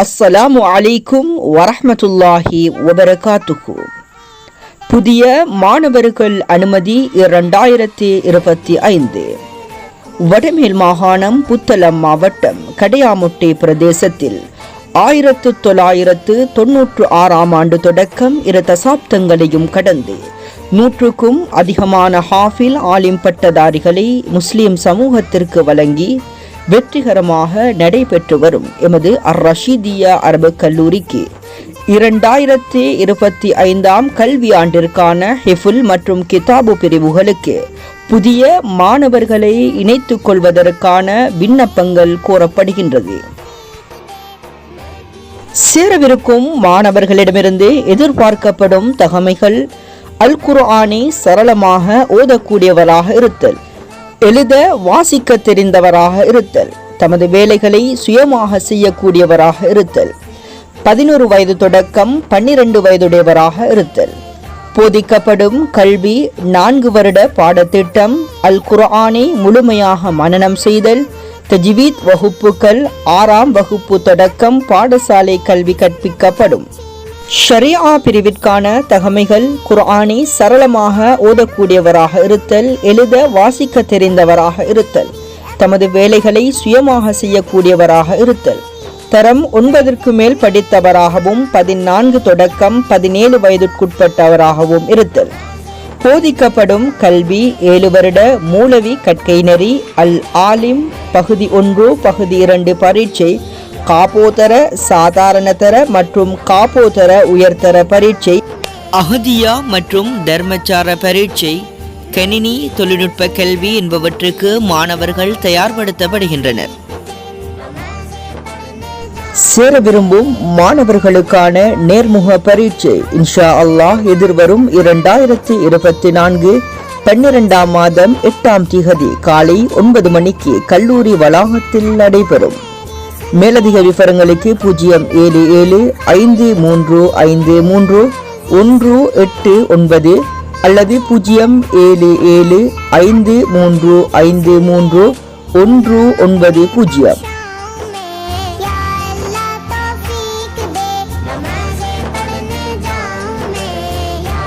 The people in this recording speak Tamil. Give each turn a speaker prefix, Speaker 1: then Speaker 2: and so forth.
Speaker 1: அஸ்ஸலாமு அலைக்கும் வரஹ்மத்துல்லாஹி வபரகாத்துஹு புதிய மாணவர்கள் அனுமதி இரண்டாயிரத்தி இருபத்தி ஐந்து. வடமேல் மாகாணம் புத்தளம் மாவட்டம் கடையாமுட்டை பிரதேசத்தில் ஆயிரத்து தொள்ளாயிரத்து தொன்னூற்று ஆறாம் ஆண்டு தொடக்கம் இரு தசாப்தங்களையும் கடந்து நூற்றுக்கும் அதிகமான ஹாஃபில் ஆலிம் பட்டதாரிகளை முஸ்லிம் சமூகத்திற்கு வழங்கி வெற்றிகரமாக நடைபெற்று வரும். எமது அர் ரஷீதியா அரபு கல்லூரிக்கு இரண்டாயிரத்தி இருபத்தி ஐந்தாம் கல்வியாண்டிற்கான ஹிஃபுல் மற்றும் கிதாபு பிரிவுகளுக்கு புதிய மாணவர்களை இணைத்துக் கொள்வதற்கான விண்ணப்பங்கள் கோரப்படுகின்றது. சேரவிருக்கும் மாணவர்களிடமிருந்து எதிர்பார்க்கப்படும் தகமைகள் அல் குர்ஆனை சரளமாக ஓதக்கூடியவராக இருத்தல். எழுத வாசிக்க தெரிந்தவராக இருத்தல். தமது வேலைகளை சுயமாக செய்யக்கூடியவராக இருத்தல். பதினோரு வயது தொடக்கம் பன்னிரண்டு வயதுடையவராக இருத்தல். போதிக்கப்படும் கல்வி நான்கு வருட பாடத்திட்டம் அல் குர்ஆனை முழுமையாக மனனம் செய்தல் தஜ்வீத் வகுப்புகள் ஆறாம் வகுப்பு தொடக்கம் பாடசாலை கல்வி கற்பிக்கப்படும். ஷரியா பிரிவிற்கான தகமைகள் குர்ஆனை சரளமாக ஓதக்கூடியவராக இருத்தல் எழுத வாசிக்க தெரிந்தவராக இருத்தல் தமது வேலைகளை சுயமாக செய்யக்கூடியவராக இருத்தல். தரம் ஒன்பதற்கு மேல் படித்தவராகவும் பதினான்கு தொடக்கம் பதினேழு வயதுக்குட்பட்டவராகவும் இருத்தல். போதிக்கப்படும் கல்வி ஏழு வருட மூலவி கற்கை நெறி அல் ஆலிம் பகுதி ஒன்று பகுதி இரண்டு பரீட்சை காப்போதர சாதாரணதர மற்றும் காப்போதர உயர்தர பரீட்சை. அகதியா மற்றும் தர்மச்சார பரீட்சை. கணினி தொழில்நுட்ப கல்வி என்பவற்றுக்கு மாணவர்கள் தயார்படுத்தப்படுகின்றனர். சேர விரும்பும் மாணவர்களுக்கான நேர்முக பரீட்சை. இன்ஷா அல்லாஹ் எதிர்வரும் இரண்டாயிரத்தி இருபத்தி நான்கு பன்னிரெண்டாம் மாதம் எட்டாம் திகதி காலை ஒன்பது மணிக்கு கல்லூரி வளாகத்தில் நடைபெறும். மேலதிக விவரங்களுக்கு பூஜ்ஜியம் ஏழு ஏழு ஐந்து மூன்று ஐந்து மூன்று ஒன்று எட்டு ஒன்பது அல்லது பூஜ்ஜியம் ஏழு ஏழு ஐந்து மூன்று ஐந்து மூன்று ஒன்று ஒன்பது பூஜ்ஜியம்.